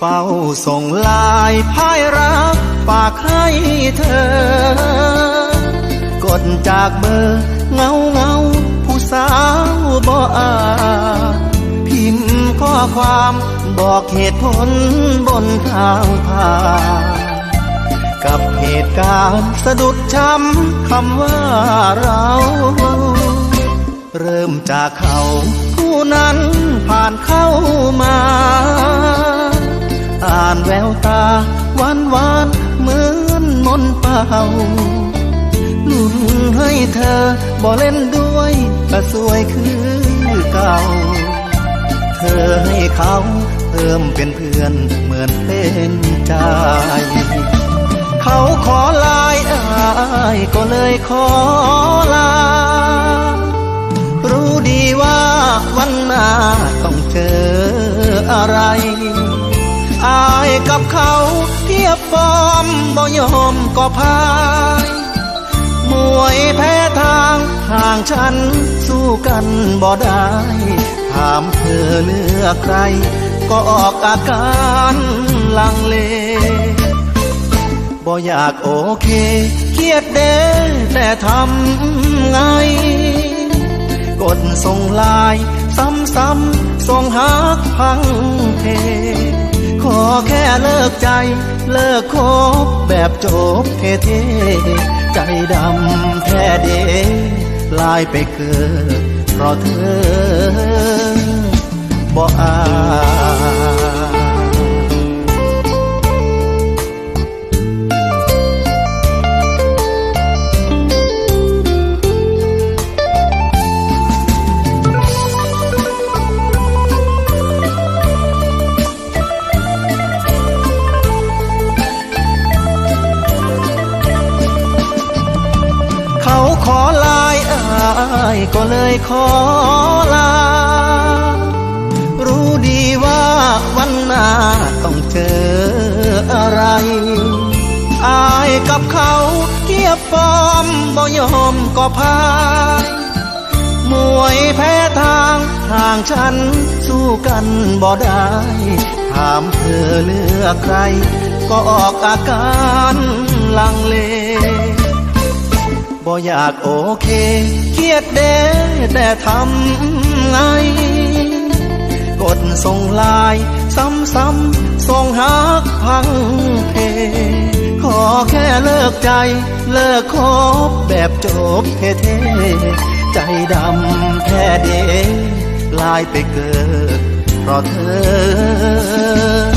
ส่งลายพายรักฝากให้เธอ กดจากเบอร์เงาเงาผู้สาวบ่อาพิมพ์ข้อความบอกเหตุผลบนทางผ่านกับเหตุการณ์สะดุดช้ำคำว่าเรา เริ่มจากเขาผู้นั้นผ่านเข้ามาานแววตาหวานหวานเหมือนมนต์เป่าหนุนให้เธอบ่เล่นด้วยก็สวยคือเก่า เธอให้เขาเพิ่มเป็นเพื่อนเหมือนเป็นใจ เขาขอลายอายก็เลยขอลา รู้ดีว่าวันหน้า กับเขาเทียบฟอร์มบ่ยอมก็พายมวยแพ้ทางห่างฉันสู้กันบ่ได้ถามเธอเลือกใคร ก็ออกอาการลังเลบ่อยากโอเคเครียดเด้แต่ทำไง กดส่งไลาย ซ้ำๆส่งหักพังเพ ขอแค่เลิกใจ เลิกคบแบบจบเท่ๆใจดำแท้เดลายไปเกิดเพราะเธอ ก็เลยขอลา รู้ดีว่าวันหน้าต้องเจออะไร อายกับเขาเทียบฟอร์มบ่ยอมก็พายมวยแพ้ทางห่างฉันสู้กันบ่ได้ ถามเธอเลือกใคร ก็ออกอาการลังเล บ่อยากโอเคเครียดเด้แต่ทำไง กดส่งไลายซ้ำๆส่งหักพังเพขอแค่เลิกใจ เลิกคบแบบจบเท่ๆใจดำแท้เดลายไปเกิดเพราะเธอ